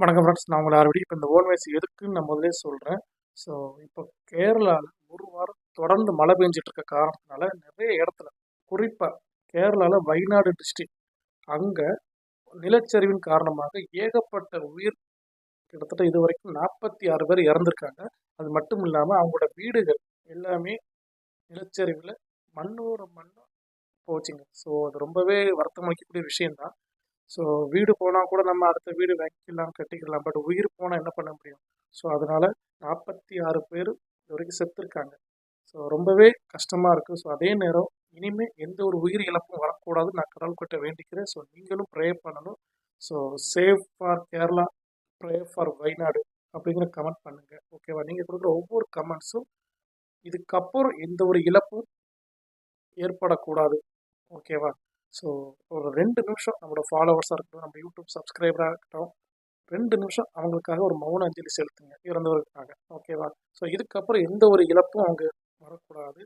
வணக்கம் ஃப்ரெண்ட்ஸ் நான் உங்களை ஆல்ரெடி இப்போ இந்த ஓன் எதுக்குன்னு நான் முதலே சொல்கிறேன் ஸோ இப்போ கேரளாவில் ஒரு வாரம் தொடர்ந்து மழை பெஞ்சிட்டு இருக்க காரணத்தினால நிறைய இடத்துல குறிப்பாக கேரளாவில் வயநாடு டிஸ்ட்ரிக்ட் அங்கே நிலச்சரிவின் காரணமாக ஏகப்பட்ட உயிர் கிட்டத்தட்ட இது வரைக்கும் நாற்பத்தி ஆறு பேர் இறந்துருக்காங்க. அது மட்டும் இல்லாமல் அவங்களோட வீடுகள் எல்லாமே நிலச்சரிவில் மண்ணோட மண்ணும் போச்சுங்க. ஸோ அது ரொம்பவே வருத்தம் அளிக்கக்கூடிய விஷயம்தான். ஸோ வீடு போனால் கூட நம்ம அடுத்த வீடு வாங்கிக்கலாம் கட்டிக்கலாம். பட் உயிர் போனால் என்ன பண்ண முடியும்? ஸோ அதனால் நாற்பத்தி ஆறு பேர் இது வரைக்கும் செத்துருக்காங்க. ஸோ ரொம்பவே கஷ்டமாக இருக்குது ஸோ அதே நேரம் இனிமேல் எந்த ஒரு உயிர் இழப்பும் வரக்கூடாது நான் கடவுள்கிட்ட வேண்டிக்கிறேன். ஸோ நீங்களும் ப்ரே பண்ணணும். So save for Kerala pray for Wayanad அப்படிங்கிற கமெண்ட் பண்ணுங்கள் ஓகேவா நீங்கள் கொடுக்குற ஒவ்வொரு கமெண்ட்ஸும் இதுக்கப்புறம் எந்த ஒரு இழப்பும் ஏற்படக்கூடாது. ஓகேவா ஸோ ஒரு ரெண்டு நிமிஷம் நம்மளோட ஃபாலோவர்ஸாக இருக்கட்டும் நம்ம யூடியூப் சப்ஸ்கிரைபராக இருக்கட்டும் ரெண்டு நிமிஷம் அவங்களுக்காக ஒரு மௌன அஞ்சலி செலுத்துங்க இறந்தவர்களுக்காக. ஓகேவா ஸோ இதுக்கப்புறம் எந்த ஒரு இழப்பும் அவங்க வரக்கூடாது.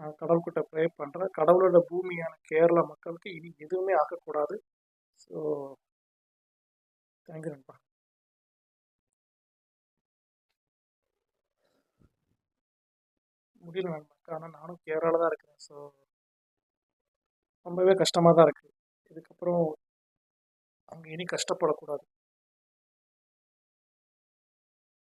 நான் கடவுள்கிட்ட ப்ரே பண்ணுறேன் கடவுளோட பூமியான கேரளா மக்களுக்கு இனி எதுவுமே ஆகக்கூடாது. ஸோ தேங்க்யூ நண்பா. முடியல நண்பா. ஆனால் நானும் கேரளா தான் இருக்கிறேன். ஸோ ரொம்பவே கஷ்டமாக தான் இருக்குது இதுக்கப்புறம் அவங்க இனி கஷ்டப்படக்கூடாது.